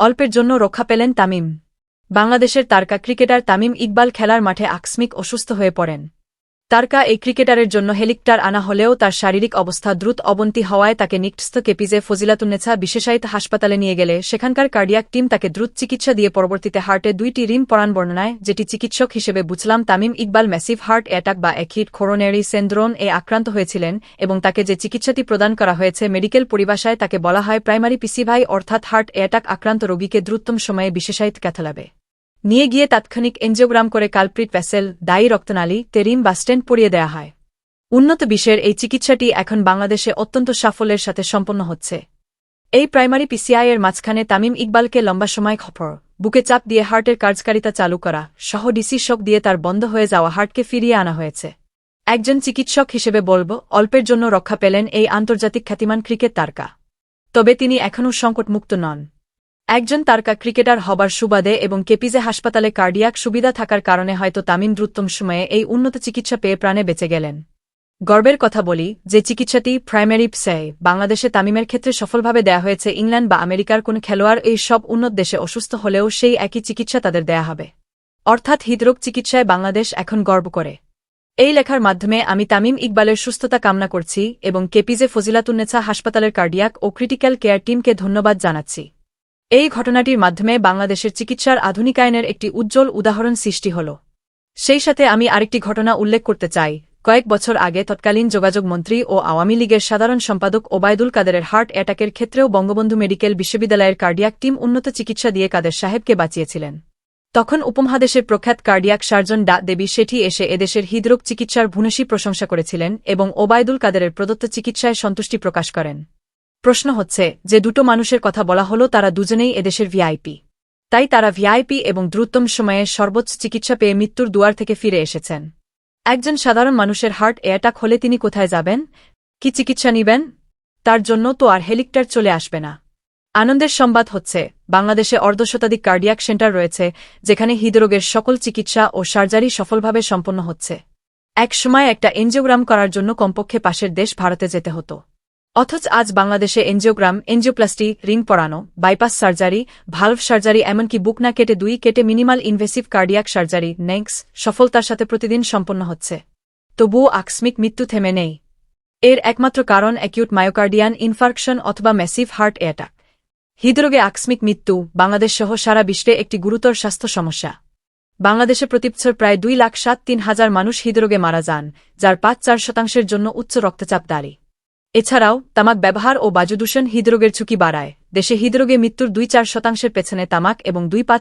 অল্পের জন্য রক্ষা পেলেন তামিম। বাংলাদেশের তারকা ক্রিকেটার তামিম ইকবাল খেলার মাঠে আকস্মিক অসুস্থ হয়ে পড়েন। তারকা এই ক্রিকেটারের জন্য হেলিকপ্টার আনা হলেও তার শারীরিক অবস্থা দ্রুত অবনতি হওয়ায় তাকে নিকটস্থ কেপিজে ফজিলাতুন্নেছা বিশেষায়িত হাসপাতালে নিয়ে গেলে সেখানকার কার্ডিয়াক টিম তাকে দ্রুত চিকিৎসা দিয়ে পরবর্তীতে হার্টে দুইটি রিম পরাণ বর্ণনায়, যেটি চিকিৎসক হিসেবে বুঝলাম Tamim Iqbal massive heart attack বা অ্যাকিট খোরোনারি সেন্দ্রোন এ আক্রান্ত হয়েছিলেন এবং তাকে যে চিকিৎসাটি প্রদান করা হয়েছে মেডিকেল পরিভাষায় তাকে বলা হয় প্রাইমারি পিসিভাই অর্থাৎ হার্ট অ্যাটাক আক্রান্ত রোগীকে দ্রুততম সময়ে বিশেষায়িত ক্যাথলাবে। নিয়ে গিয়ে তাৎক্ষণিক এনজিওগ্রাম করে কালপ্রিট ভ্যাসেল, দায়ী রক্তনালী তেরিম বা স্টেন্ট পরিয়ে দেয়া হয়। উন্নত বিশ্বের এই চিকিৎসাটি এখন বাংলাদেশে অত্যন্ত সাফল্যের সাথে সম্পন্ন হচ্ছে। এই প্রাইমারি পিসিআই এর মাঝখানে তামিম ইকবালকে লম্বা সময় খপর, বুকে চাপ দিয়ে হার্টের কার্যকারিতা চালু করা, সহ ডিসি শক দিয়ে তার বন্ধ হয়ে যাওয়া হার্টকে ফিরিয়ে আনা হয়েছে। একজন চিকিৎসক হিসেবে বলব, অল্পের জন্য রক্ষা পেলেন এই আন্তর্জাতিক খ্যাতিমান ক্রিকেট তারকা। তবে তিনি এখনও সংকটমুক্ত নন। একজন তারকা ক্রিকেটার হবার সুবাদে এবং কেপিজে হাসপাতালে কার্ডিয়াক সুবিধা থাকার কারণে হয়তো তামিম দ্রুততম সময়ে এই উন্নত চিকিৎসা পেয়ে প্রাণে বেঁচে গেলেন। গর্বের কথা বলি যে চিকিৎসাটি প্রাইমারি পসে, বাংলাদেশে তামিমের ক্ষেত্রে সফলভাবে দেয়া হয়েছে, ইংল্যান্ড বা আমেরিকার কোন খেলোয়াড় এই সব উন্নত দেশে অসুস্থ হলেও সেই একই চিকিৎসা তাদের দেয়া হবে। অর্থাৎ হৃদরোগ চিকিৎসায় বাংলাদেশ এখন গর্ব করে। এই লেখার মাধ্যমে আমি তামিম ইকবালের সুস্থতা কামনা করছি এবং কেপিজে ফজিলাতুন্নেছা হাসপাতালের কার্ডিয়াক ও ক্রিটিক্যাল কেয়ার টিমকে ধন্যবাদ জানাচ্ছি। এই ঘটনাটির মাধ্যমে বাংলাদেশের চিকিৎসার আধুনিকায়নের একটি উজ্জ্বল উদাহরণ সৃষ্টি হল। সেই সাথে আমি আরেকটি ঘটনা উল্লেখ করতে চাই। কয়েক বছর আগে তৎকালীন যোগাযোগ মন্ত্রী ও আওয়ামী লীগের সাধারণ সম্পাদক ওবায়দুল কাদেরের হার্ট অ্যাটাকের ক্ষেত্রেও বঙ্গবন্ধু মেডিকেল বিশ্ববিদ্যালয়ের কার্ডিয়াক টিম উন্নত চিকিৎসা দিয়ে কাদের সাহেবকে বাঁচিয়েছিলেন। তখন উপমহাদেশের প্রখ্যাত কার্ডিয়াক সার্জন ডা দেবী শেঠি এসে এদেশের হৃদরোগ চিকিৎসার ভুনসী প্রশংসা করেছিলেন এবং ওবায়দুল কাদেরের প্রদত্ত চিকিৎসায় সন্তুষ্টি প্রকাশ করেন। প্রশ্ন হচ্ছে, যে দুটো মানুষের কথা বলা হলো তারা দুজনেই এদেশের ভিআইপি তাই তারা ভিআইপি এবং দ্রুততম সময়ে সর্বোচ্চ চিকিৎসা পেয়ে মৃত্যুর দুয়ার থেকে ফিরে এসেছেন। একজন সাধারণ মানুষের হার্ট অ্যাটাক হলে তিনি কোথায় যাবেন? কি চিকিৎসা নিবেন? তার জন্য তো আর হেলিকপ্টার চলে আসবে না। আনন্দের সংবাদ হচ্ছে, বাংলাদেশে অর্ধশতাধিক কার্ডিয়াক সেন্টার রয়েছে, যেখানে হৃদরোগের সকল চিকিৎসা ও সার্জারি সফলভাবে সম্পন্ন হচ্ছে। এক সময় একটা এনজিওগ্রাম করার জন্য কমপক্ষে পাশের দেশ ভারতে যেতে হতো। অথচ আজ বাংলাদেশে এনজিওগ্রাম, এনজিওপ্লাস্টি, রিং পরানো, বাইপাস সার্জারি, ভালভ সার্জারি, এমনকি বুক না কেটে দুই কেটে মিনিমাল ইনভেসিভ কার্ডিয়াক সার্জারি, নেক্স, সফলতার সাথে প্রতিদিন সম্পন্ন হচ্ছে। তবুও আকস্মিক মৃত্যু থেমে নেই। এর একমাত্র কারণ অ্যাকিউট মায়োকার্ডিয়ান ইনফার্কশন অথবা ম্যাসিভ হার্ট অ্যাটাক হৃদরোগে আকস্মিক মৃত্যু, বাংলাদেশ সহ সারা বিশ্বে একটি গুরুতর স্বাস্থ্য সমস্যা। বাংলাদেশে প্রতিবছর প্রায় দুই লাখ সাত তিন হাজার মানুষ হৃদরোগে মারা যান, যার পাঁচ চার শতাংশের জন্য উচ্চ রক্তচাপ দাঁড়ি। এছাড়াও, তামাক ব্যবহার ও বাজুদূষণ হৃদরোগের ঝুঁকি বাড়ায়। দেশে হৃদরোগে মৃত্যুর দুই চার শতাংশের পেছনে তামাক এবং দুই পাঁচ